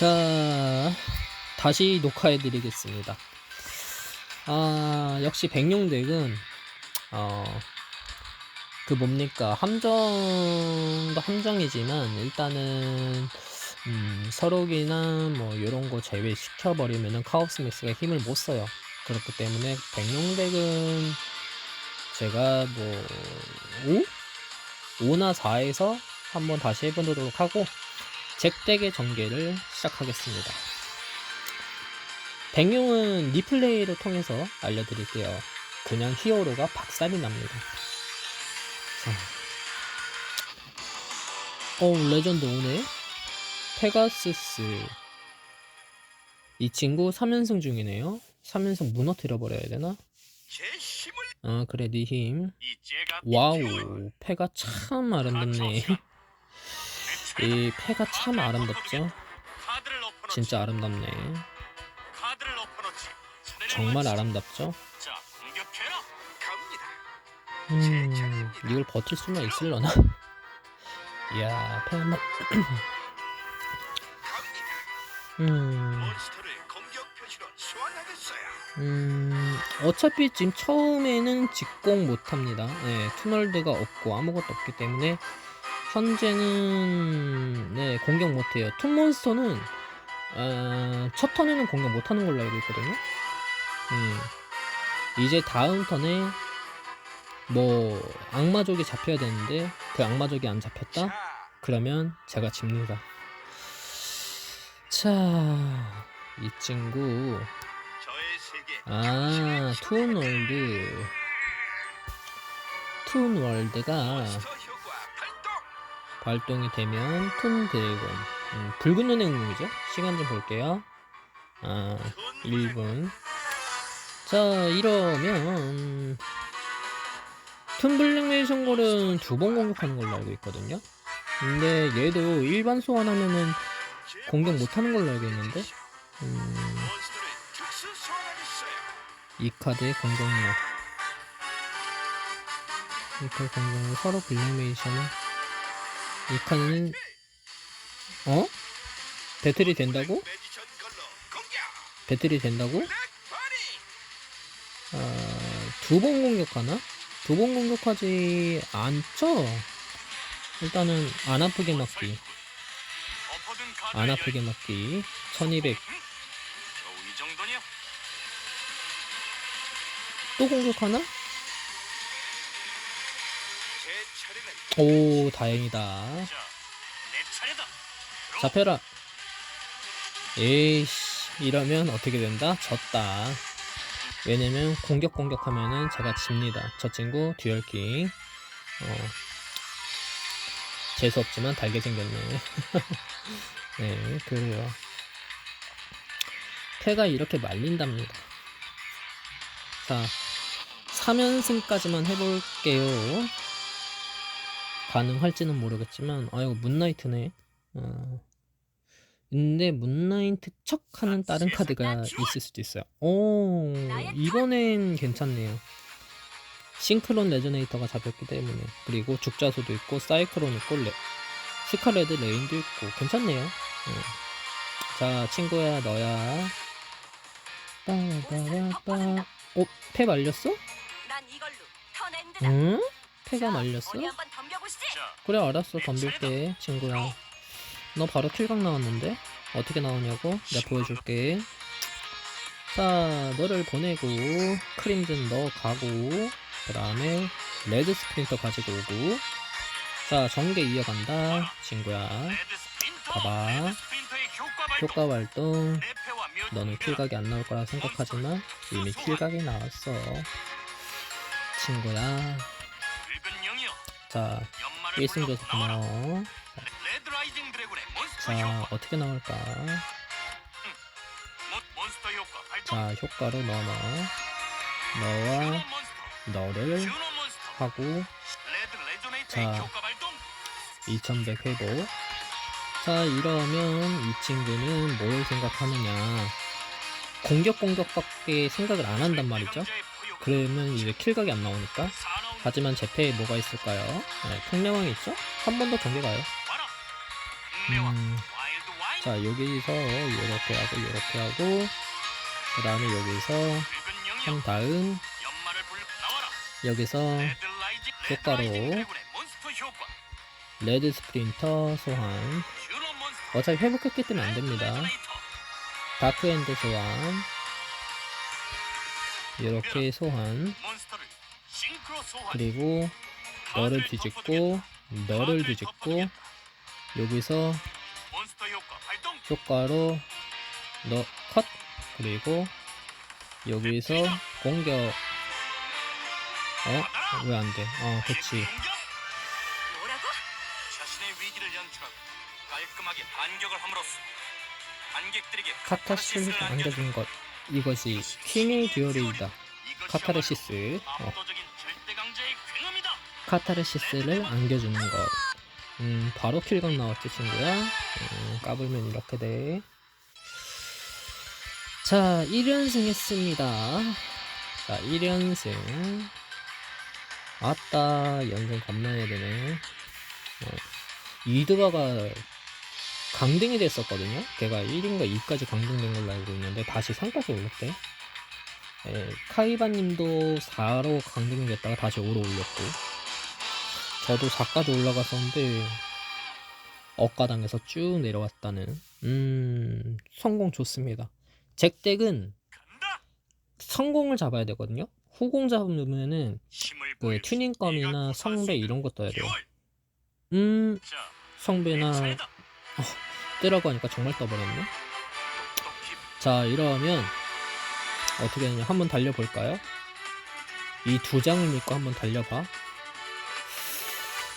자, 다시 녹화해 드리겠습니다. 아, 역시 백룡덱은, 어, 그 뭡니까, 함정도 함정이지만, 일단은, 음, 서록이나 뭐, 요런 거 제외시켜버리면은 카오스 맥스가 힘을 못 써요. 그렇기 때문에, 백룡덱은, 제가 뭐, 5? 5나 4에서 한번 다시 해보도록 하고, 잭덱의 전개를 시작하겠습니다. 백룡은 리플레이를 통해서 알려드릴게요. 그냥 히어로가 박살이 납니다. 자. 어, 레전드 오네. 페가스스. 이 친구 3연승 중이네요. 3연승 무너뜨려 버려야 되나? 아, 그래, 네 힘. 와우, 패가 참 아름답네. 이 패가 참 아름답죠? 진짜 아름답네. 정말. 아름답죠? 음, 이걸 버틸 수나 있을려나? 이야, 패 한번. 음. 음, 어차피 지금 처음에는 직공 못합니다. 네, 투널드가 없고 아무것도 없기 때문에 현재는 네 공격 못해요. 툰몬스터는 어, 첫 턴에는 공격 못하는 걸로 알고 있거든요. 음, 이제 다음 턴에 뭐 악마족이 잡혀야 되는데 그 악마족이 안 잡혔다? 자, 그러면 제가 집니다. 자, 이 친구. 아, 효과 발동. 발동이 되면 툰 드래곤. 음, 붉은 눈의 응용이죠? 시간 좀 볼게요. 아, 1분. 자, 이러면 툰 블랙메이 선골은 두 번 공격하는 걸로 알고 있거든요. 근데 얘도 일반 소환하면은 공격 못하는 걸로 알고 있는데 음. 이 카드의 공격력 이 카드 공격력 서로 블랙메이션은 이 카드는 어? 배틀이 된다고? 배틀이 된다고? 아, 두 번 공격하나? 두 번 공격하지 않죠? 일단은 안 아프게 맞기 안 아프게 맞기 1200 겨우 이 정도냐? 또 공격하나? 오 다행이다. 잡혀라. 에이씨 이러면 어떻게 된다? 졌다. 왜냐면 공격 공격하면은 제가 집니다. 저 친구 듀얼킹. 어 재수없지만 달게 생겼네. 네 그래요. 패가 이렇게 말린답니다. 자 3연승까지만 해볼게요 가능할지는 모르겠지만 아 이거 문나이트네 어. 근데 문나이트 척 하는 다른 카드가 있을 수도 있어요 오 이번엔 괜찮네요 싱크론 레저네이터가 잡혔기 때문에 그리고 죽자소도 있고 사이클론 있고 레, 스카레드 레인도 있고 괜찮네요 어. 자 친구야 너야 빠바바바 어? 이걸로 턴엔드다. 응? 패가 말렸어? 그래 알았어. 덤빌게 친구야. 너 바로 킬각 나왔는데? 어떻게 나오냐고? 내가 보여줄게. 자 너를 보내고 크림즌 너 가고 그 다음에 레드 스프린터 가지고 오고. 자 전개 이어간다 친구야. 봐봐. 효과 묘- 너는 킬각이 안 나올 거라 생각하지만 이미 킬각이 나왔어. 친구야. 자 연말을 1승 불러 줘서. 고마워 자. 어떻게 나올까. 자 효과로 넣어 너와. 너를. 하고 자. 효과 발동. 2100 회복 자 이러면 이 친구는 뭘 생각하느냐 공격 공격밖에 생각을 안 한단 말이죠 그러면 이제 킬각이 안 나오니까 하지만 제패에 뭐가 있을까요? 네, 통례왕이 있죠? 한 번 더 경기 가요 음. 자 여기서 이렇게 하고 이렇게 하고 그 다음에 여기서 한 다음. 여기서 효과로. 레드 스프린터 소환. 어차피 회복했기 때문에 안 됩니다 레조네이터. 다크엔드 소환 이렇게 소환 그리고 너를 뒤집고 너를 뒤집고 여기서 효과. 효과로 너 컷 그리고 여기서 공격 어? 왜 안 돼? 어 그치 카타시스를 안겨준 것 이것이 힘의 듀얼이다 카타르시스 어, 카타르시스를 안겨주는 것 음, 바로 킬각 나왔지 친구야 음, 까불면 이렇게 돼 자, 1연승 했습니다. 자, 1연승. 아따, 연승 겁나 해야 되네. 어, 이드바가 강등이 됐었거든요. 걔가 1인가 2까지 강등된 걸로 알고 있는데, 다시 3까지 올렸대. 예, 카이바님도 4로 강등이 됐다가 다시 5로 올렸고, 저도 4까지 올라갔었는데, 억가당에서 쭉 내려왔다는, 음, 성공 좋습니다. 잭덱은. 성공을 잡아야 되거든요. 후공 잡으면은 그. 튜닝검이나 성배 이런 거 떠야 돼요. 음, 자, 성배나 내 차례다. 뜨라고 하니까 정말 떠버렸네. 자, 이러면 어떻게 되냐? 한번 달려볼까요? 이 두 장을 믿고 한번 달려봐.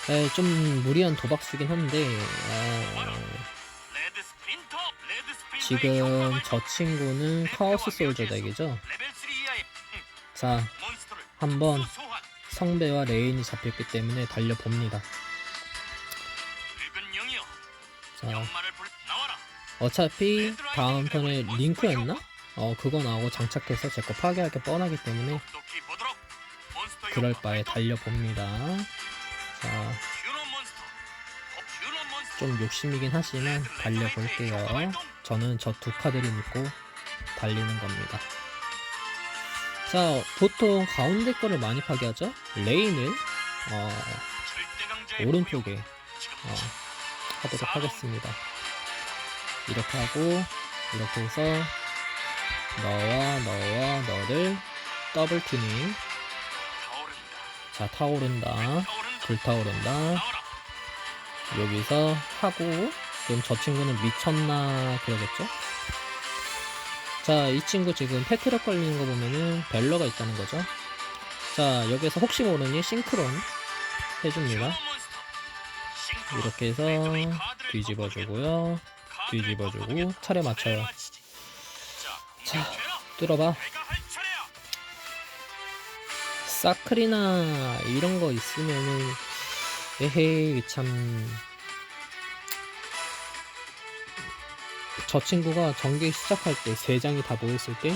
에, 좀 무리한 도박수긴 한데, 어, 지금 저 친구는 카오스 솔저 덱이죠. 레벨 3 이하의 자, 한번. 성배와 레인이 잡혔기 때문에 달려봅니다. 자. 어차피 다음 턴에 링크였나? 어 그거 나오고 장착해서 제 거 파괴할 게 뻔하기 때문에 그럴 바에. 달려봅니다. 좀 욕심이긴 하지만 달려볼게요. 저는 저 두 카드를 믿고 달리는 겁니다. 자, 보통 가운데 거를 많이 파괴하죠? 레인을 어, 오른쪽에 어, 하도록 하겠습니다. 이렇게 하고 이렇게 해서 너와 너와 너를 더블 튜닝. 자 타오른다 타오른다. 불타오른다. 여기서 하고 지금 저 친구는 미쳤나 그러겠죠 자 이 친구 지금 패트력 걸리는 거 보면은 벨러가 있다는 거죠 자 여기서 혹시 모르니 싱크론 해줍니다. 이렇게 해서 뒤집어주고요 뒤집어주고. 차례 맞춰요. 자. 뚫어봐. 사클이나 이런 거 있으면은 에헤이 참. 저 친구가 전개 시작할 때 세 장이 다 모였을 때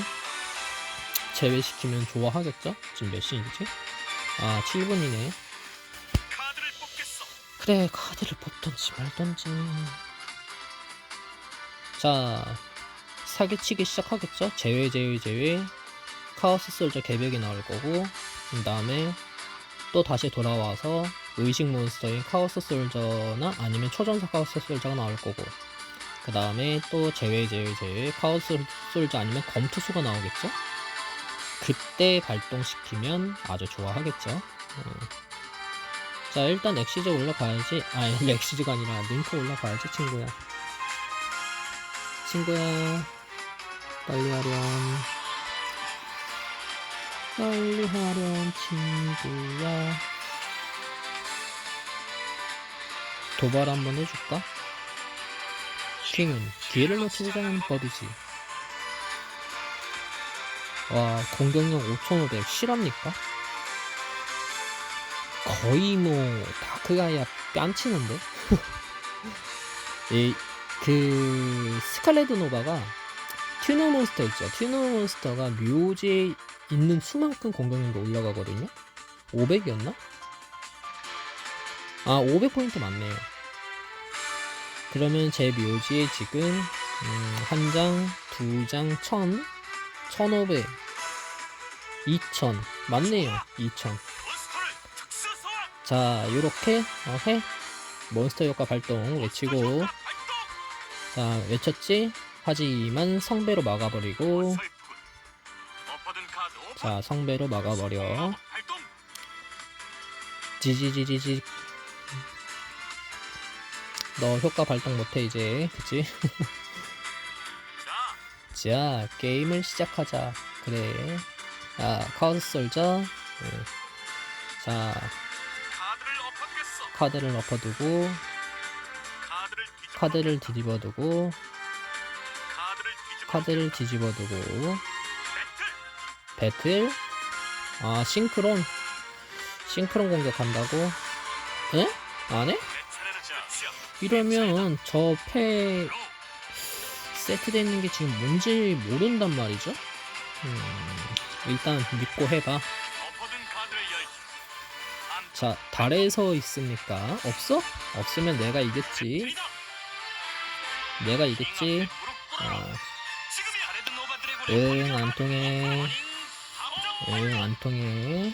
제외시키면 좋아하겠죠? 지금 몇 시인지? 아 7분이네. 카드를 뽑겠어. 그래 카드를 뽑던지 말던지. 자 사기치기 시작하겠죠? 제외 제외 제외 카오스 솔저 개벽이 나올 거고 그 다음에 또 다시 돌아와서 의식 몬스터인 카오스 솔저나 아니면 초전사 카오스 솔저가 나올 거고 그 다음에 또 제외 제외 제외 카오스 솔저 아니면 검투수가 나오겠죠? 그때 발동시키면 아주 좋아하겠죠? 음. 자 일단 엑시즈 올라가야지 아니 엑시즈가 아니라 링크 올라가야지 친구야 친구야 빨리 하렴 빨리 하렴 친구야 도발 한번 해줄까? 킹은 기회를 놓치지 않는 법이지 와 공격력 5500 실합니까? 거의 뭐 다크가야 뺨치는데 이 그 스칼레드 노바가 튜너 몬스터 있죠 튜너 몬스터가 묘지에 있는 수만큼 공격력이 올라가거든요 500이었나? 아 500포인트 맞네요 그러면 제 묘지에 지금 음, 한 장, 두 장, 천, 천오백, 이천 맞네요. 이천. 자, 요렇게 어, 해 몬스터 효과 발동 외치고. 자 외쳤지? 하지만 성배로 막아버리고. 자 성배로 막아버려. 지지지지지 너 효과 발동 못해 이제 그치? 자, 자 게임을 시작하자 그래 아 카우스 솔저 응. 자 카드를 엎어두고 카드를 뒤집어. 카드를 뒤집어두고 카드를 뒤집어. 카드를 뒤집어두고 배틀. 아 싱크론 싱크론 공격한다고 에? 안 해? 이러면 저패 로. 세트되어 있는 게 지금 뭔지 모른단 말이죠 음, 일단 믿고 해봐 자 달에서 있습니까? 없어? 없으면 내가 이겼지. 내가 이겼지. 아, 응 안 통해 응 안 통해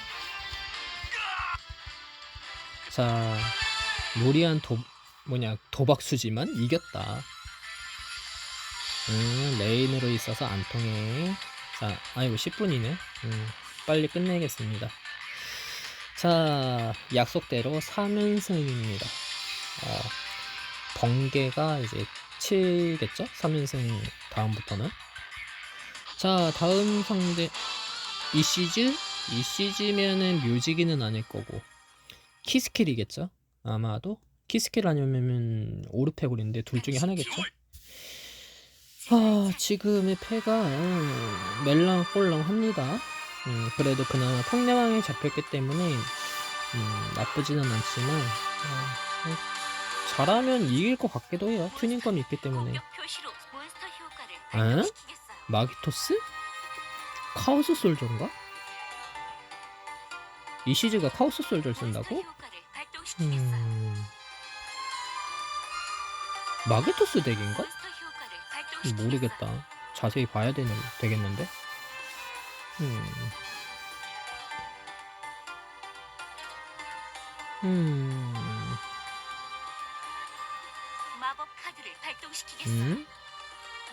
자 무리한 도 뭐냐 도박수지만 이겼다. 음 레인으로 있어서 안 통해. 자 아이고 10분이네. 음 빨리 끝내겠습니다. 자 약속대로 3연승입니다. 어, 번개가 이제 7겠죠? 3연승 다음부터는. 자 다음 상대 이시즈 이시즈면은 뮤직이는 아닐 거고. 키스킬이겠죠? 아마도 키스킬 아니면 오르페골인데 둘 중에 하나겠죠 아 지금의 패가 음, 멜랑꼴랑합니다 음, 그래도 그나마 탕내왕에 잡혔기 때문에 음, 나쁘지는 않지만 어, 잘하면 이길 것 같기도 해요 튜닝감이 있기 때문에 에? 발동시키겠어요. 마기토스? 카오스 솔저인가? 이시즈가 카오스 솔저를 쓴다고? 음... 마게토스 덱인가? 발동시키겠어요. 모르겠다. 자세히 봐야 되는, 되겠는데? 음... 음... 음?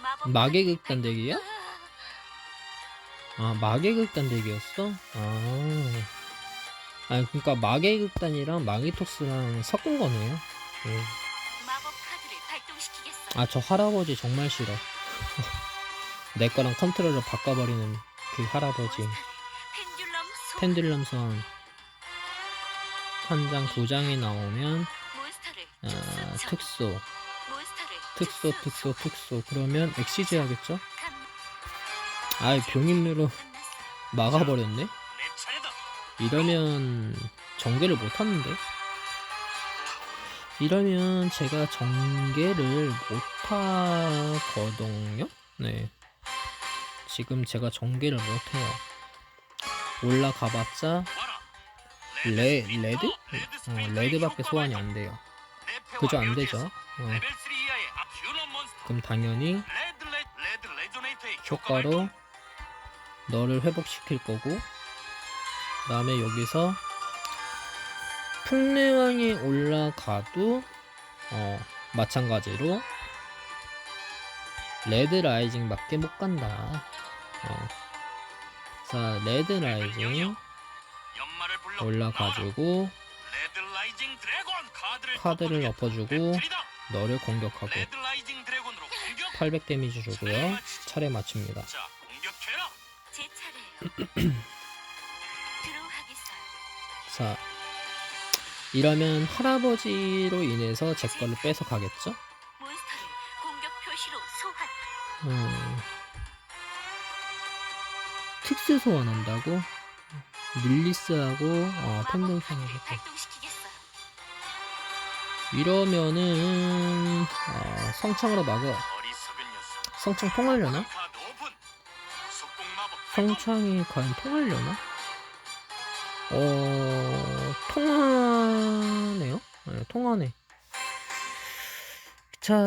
마법 마계 카드를 극단 발동- 덱이야? 아, 마계 극단 덱이었어? 아. 아, 그니까 마계 극단이랑 마기토스랑 섞은 거네요. 음. 아, 저 할아버지 정말 싫어. 내 거랑 컨트롤러 바꿔버리는 그 할아버지. 펜듈럼 소환 한 장, 두 장이 나오면 아, 몬스터를 특수, 특수, 특수. 그러면 엑시즈 하겠죠? 감- 아이, 병인으로. 막아버렸네? 이러면 전개를 못하는데? 이러면 제가 전개를 못하거든요? 네. 지금 제가 전개를 못해요. 올라가봤자. 레, 레드? 어, 레드밖에 소환이. 안 돼요. 그죠? 안 되죠? 어, 레벨 3 이하의 아퓨너 몬스터. 그럼 당연히 효과로. 너를 회복시킬 거고 그 다음에 여기서 풍내왕이 올라가도 어 마찬가지로 레드 라이징밖에 못 간다 어. 자 레드 라이징. 올라가지고 카드를. 엎어주고. 너를 공격하고 레드 라이징 드래곤으로 공격. 800 데미지 주고요 차례 맞춥니다 자, 이러면 할아버지로 인해서 제 거를 뺏어 가겠죠? 몬스터를 공격 표시로 소환. 음, 특수 소환한다고? 릴리스하고 어, 팬덤 소환하고 발동시키겠어요. 이러면은 어, 성창으로 막아 어리석은 녀석. 성창 통하려나? 속공 마법. 성창이 과연 통하려나? 어 통하네요? 네, 통하네 자,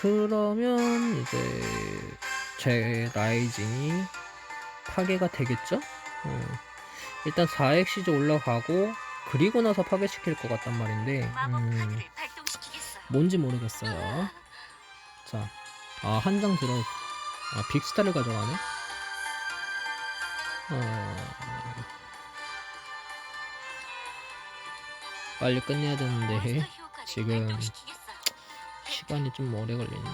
그러면 이제 제 라이징이 파괴가 되겠죠? 어. 일단 4엑시즈 올라가고 그리고 나서 파괴시킬 것 같단 말인데 음. 뭔지 모르겠어요. 자, 아, 한 장 들어, 아, 빅스타를 가져가네? 어, 빨리 끝내야 되는데, 지금. 시간이 좀 오래 걸리는데.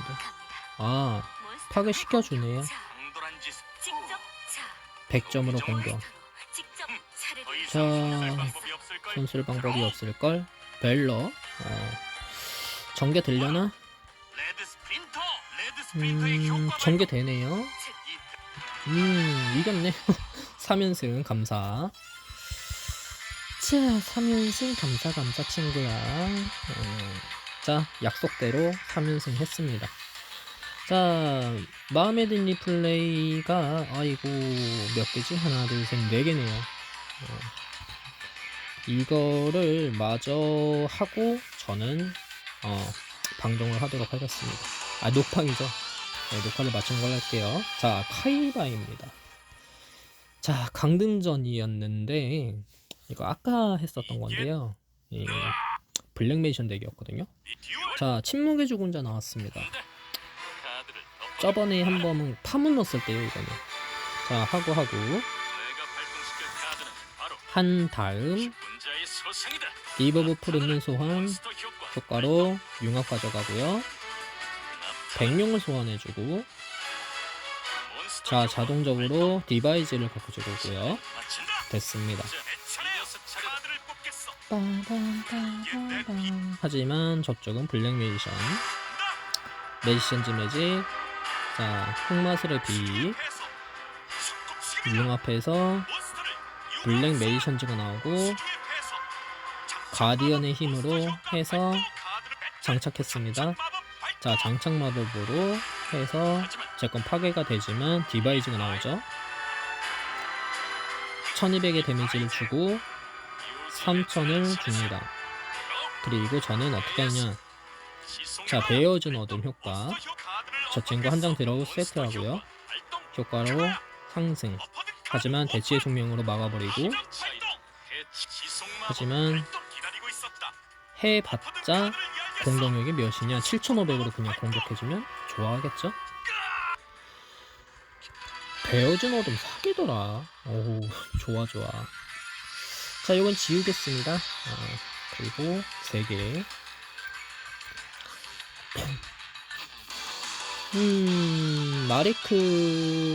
아, 파괴시켜주네요. 자, 강도란 짓. 직접 차. 100점으로 공격. 자, 손쓸 방법이 없을걸? 벨러, 어, 전개 스프린터의 음. 전개 되네요. 이 음, 이겼네. 3연승 감사. 자, 3연승 감사 감사 친구야. 어, 자, 약속대로 3연승 했습니다. 자, 마음에 든 리플레이가 아이고 몇 개지? 하나, 둘, 셋, 네 개네요. 어, 이거를 마저 하고 저는 어, 방송을 하도록 하겠습니다. 아, 녹방이죠. 네, 녹화를 마친 걸로 할게요. 자, 카이바입니다. 자, 강등전이었는데, 이거 아까 했었던 건데요. 이 블랙메이션 덱이었거든요. 자, 침묵의 죽은자 나왔습니다. 카드를 덮어. 저번에 한 번은 파문 넣었을 때요, 이거는. 자, 하고 하고, 한 다음. 리버브 푸르는 소환. 효과로 융합 가져가고요. 백룡을 소환해주고, 자. 자동적으로 디바이즈를 바꿔주고요. 마친다. 됐습니다. 하지만 저쪽은 블랙메이션. 메지션즈 매직. 자 흑마술의 비 융합해서 블랙 메이션즈가 나오고 가디언의 힘으로 해서 장착했습니다. 자 장착 마법으로 해서 제건 파괴가 되지만 디바이즈가 나오죠. 1200의 데미지를 주고 3000을 줍니다. 그리고 저는 어떻게 하냐? 자 베어준 어둠 효과. 저 친구 한 장 들어오고 세트하고요. 효과로 상승. 하지만 대치의 숙명으로 막아버리고 하지만 해봤자 공격력이 몇이냐? 7500으로 그냥 공격해주면 좋아하겠죠? 베어준 어둠 사기더라. 오 좋아 좋아 자 이건 지우겠습니다. 아, 그리고 3개. 음 마리크인데요.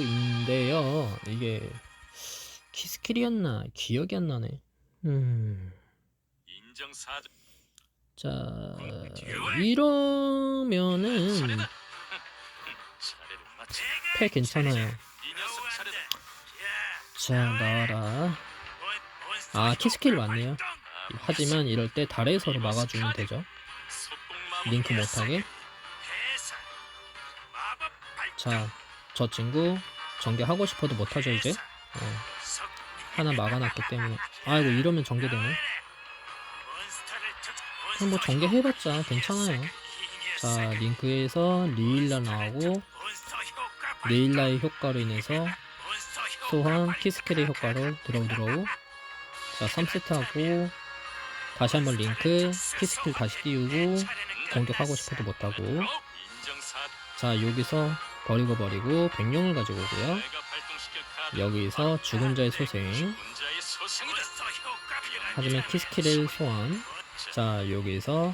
이게 키스킬이었나? 기억이 안 나네. 음. 자 이러면은 패 괜찮아요. 자 나와라 아 키스킬 맞네요. 하지만 이럴 때 달에서로 막아주면 되죠. 링크 못하게. 자 저 친구 전개하고 싶어도 못하죠 이제? 어, 하나 막아놨기 때문에. 아이고 이러면 전개되네. 뭐 전개해봤자 괜찮아요. 자 링크에서 리일라 나오고 리일라의 효과로 인해서 소환 키스킬의 효과로 드로우 자 3세트 하고 다시 한번 링크 키스킬 다시 띄우고 공격하고 싶어도 못하고. 자 여기서 버리고 버리고 백룡을 가지고 오고요. 여기서 죽은 자의 소생. 하지만 키스킬을 소환. 자 여기서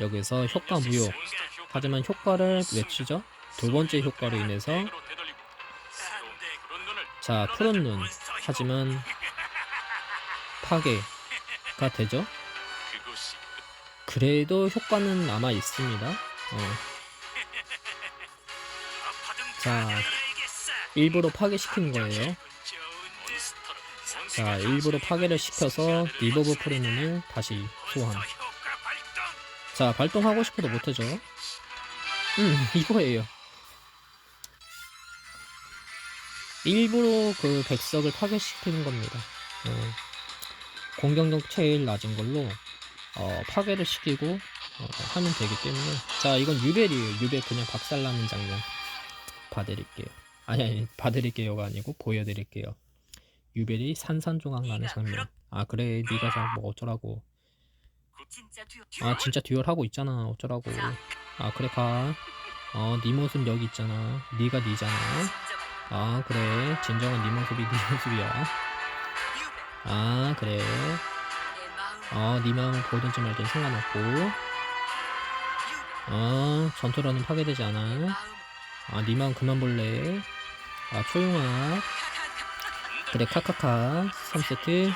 여기서 효과 무효. 하지만 효과를 외치죠. 두 번째 효과로 인해서 자 푸른 눈. 하지만 파괴가 되죠? 그래도 효과는 남아 있습니다. 어. 자 일부러 파괴시키는 거예요. 자 일부러 파괴를 시켜서 리버브 프리문을 다시 소환. 자 발동하고 싶어도 못하죠. 음 이거예요. 일부러 그 백석을 파괴시키는 겁니다. 어, 공격력 제일 낮은 걸로 어, 파괴를 시키고 어, 하면 되기 때문에. 자 이건 유벨이에요. 유벨 그냥 박살나는 장면. 봐드릴게요. 아니 아니 봐드릴게요가 아니고 보여드릴게요. 유벨이 산산조각 나는 장면. 아 그래. 네가 자뭐 어쩌라고. 듀오. 아 진짜 듀얼 하고 있잖아. 어쩌라고. 아 그래 가어네 모습 여기 있잖아. 네가 네잖아. 아 그래. 진정한 네 모습이 네 모습이야 아 그래 어, 네 마음을 보든지 말든 상관없고. 어, 전투라는 파괴되지 않아. 아, 네 마음 그만 볼래? 아, 초용아. 그래 카카카. 3세트.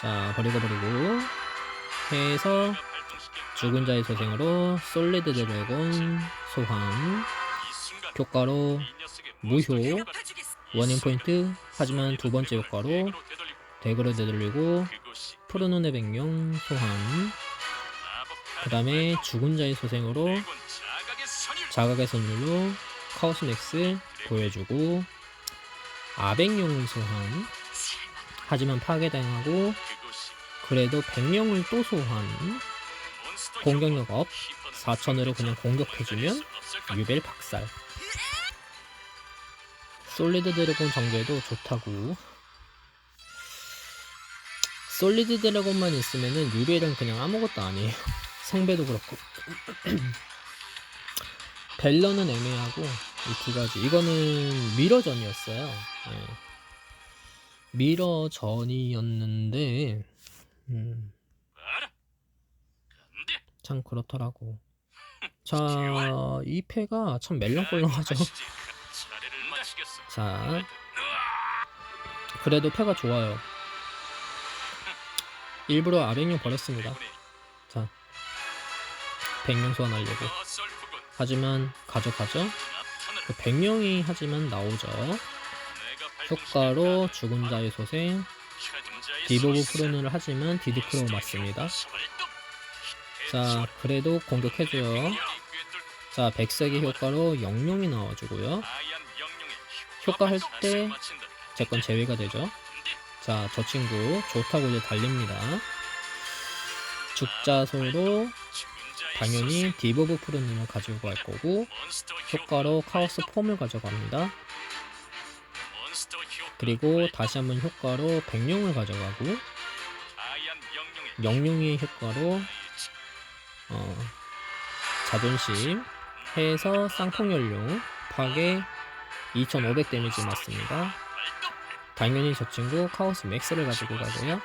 자 버리고 버리고. 해서 죽은 자의 소생으로 솔리드 드래곤 소환. 효과로 무효. 원인 포인트. 하지만 두 번째 효과로 덱으로 되돌리고 푸르눈의 백령 소환. 그 다음에 죽은 자의 소생으로 자각의 선율로 카오스 맥스 보여주고 아백령을 소환. 하지만 파괴당하고 그래도 백령을 또 소환. 공격력 업. 4천으로 그냥 공격해주면 유벨 박살. 솔리드 드래곤 정제도 좋다고 솔리드 드래곤만 있으면은 유벨은 그냥 아무것도 아니에요. 성배도 그렇고. 벨러는 애매하고 이 두 가지. 이거는 미러전이었어요. 예. 미러전이었는데 음, 참 그렇더라고. 자, 이 패가 참 멜렁꼴렁하죠. 자, 그래도 패가 좋아요. 일부러 아백령 버렸습니다. 자, 백령 소환하려고. 하지만 가져가죠. 그 백령이 하지만 나오죠. 효과로 죽은 자의 소생, 디보브 프로는 하지만 디드크로 맞습니다. 자, 그래도 공격해줘요. 자, 백색의 효과로 영룡이 나와주고요. 효과 할 때 제 건 제외가 되죠. 자, 저 친구 좋다고 이제 달립니다. 죽자소로 당연히 디보브 프로님을 가지고 갈 거고 효과로 카오스 폼을 가져갑니다. 그리고 다시 한번 효과로 백룡을 가져가고 영룡의 효과로 어, 자존심 해서 쌍통연룡 파괴 2500 데미지 맞습니다. 당연히 저 친구 카오스 맥스를 가지고 가고요.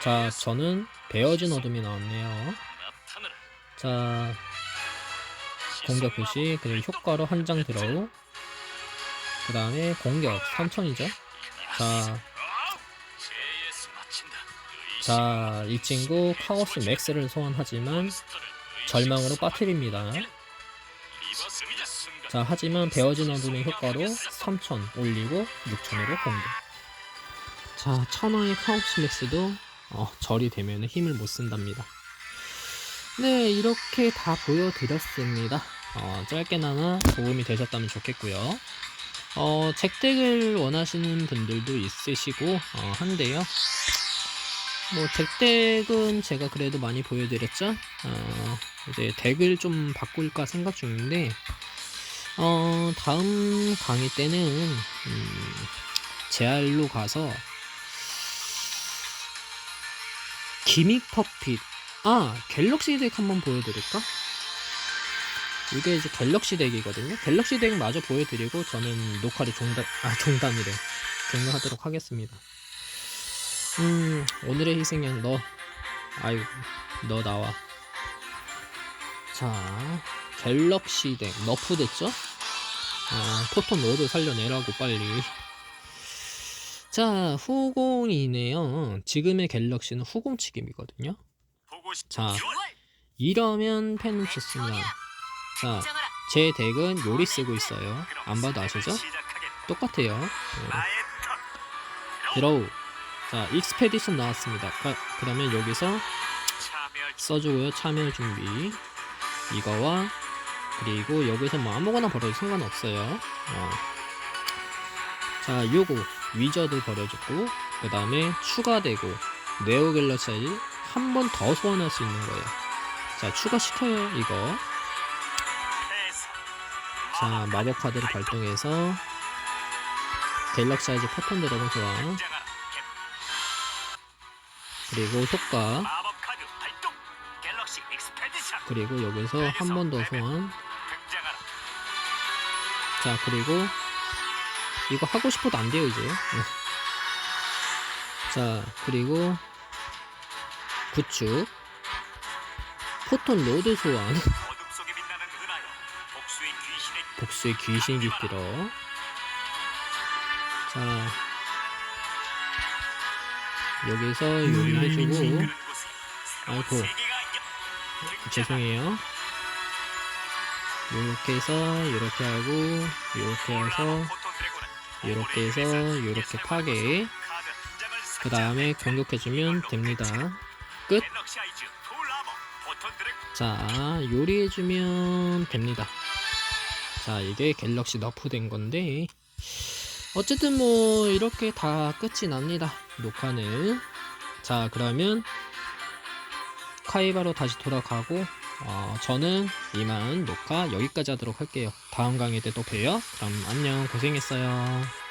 자, 저는 베어진 어둠이 나왔네요. 자, 공격 표시 그리고 효과로 한 장 들어오. 그 다음에 공격 3000이죠. 자, 자, 이 친구 카오스 맥스를 소환하지만 절망으로 빠뜨립니다. 자, 하지만 베어진 어둠의 효과로 3000 올리고 6000으로 공격. 자, 천원의 카오스 맥스도 어, 절이 되면 힘을 못 쓴답니다. 네, 이렇게 다 보여드렸습니다. 어, 짧게나마 도움이 되셨다면 좋겠고요. 어, 잭덱을 원하시는 분들도 있으시고 어, 한데요. 뭐 덱덱은 제가 그래도 많이 보여드렸죠. 어, 이제 덱을 좀 바꿀까 생각 중인데 어, 다음 강의 때는 음, 제알로 가서 기믹 퍼핏 아 갤럭시 덱 한번 보여드릴까? 이게 이제 갤럭시 덱이거든요. 갤럭시 덱 마저 보여드리고 저는 녹화를 종단 아 종단이래 종료하도록 하겠습니다. 음 오늘의 희생양 너 아이고 너 나와. 자 갤럭시 덱 너프 됐죠? 아 포톤 로드 살려내라고 빨리. 자 후공이네요. 지금의 갤럭시는 후공 치김이거든요. 자 이러면 팬은 좋습니다. 자, 제 덱은 요리 쓰고 있어요. 안 봐도 아시죠? 똑같아요. 네. 드로우. 자, 익스페디션 나왔습니다. 그, 그러면 여기서 써주고요. 참여 준비. 이거와 그리고 여기서 뭐 아무거나 버려도 상관없어요. 어. 자, 요거 위저드 버려주고 그 다음에 추가되고 네오갤러시 한번 더 소환할 수 있는 거예요. 자, 추가시켜요, 이거. 자, 마법 카드를 발동해서 갤럭시 아이즈 포톤 드래곤 소환. 그리고 효과. 그리고 여기서 한 번 더 소환. 자, 그리고 이거 하고 싶어도 안 돼요, 이제. 네. 자, 그리고 구축. 포톤 로드 소환. 복수의 귀신 깃들어. 자, 여기서 요리해주고. 그런 곳에 새로운 아이고. 죄송해요. 이렇게 해서 이렇게 하고 이렇게 해서 이렇게 해서 이렇게 파괴. 그 다음에 공격해주면 됩니다. 끝. 자, 요리해주면 됩니다. 자, 이게 갤럭시 너프된 건데, 어쨌든 뭐, 이렇게 다 끝이 납니다. 녹화는. 자, 그러면, 카이바로 다시 돌아가고, 어, 저는 이만 녹화 여기까지 하도록 할게요. 다음 강의 때 또 봬요. 그럼 안녕. 고생했어요.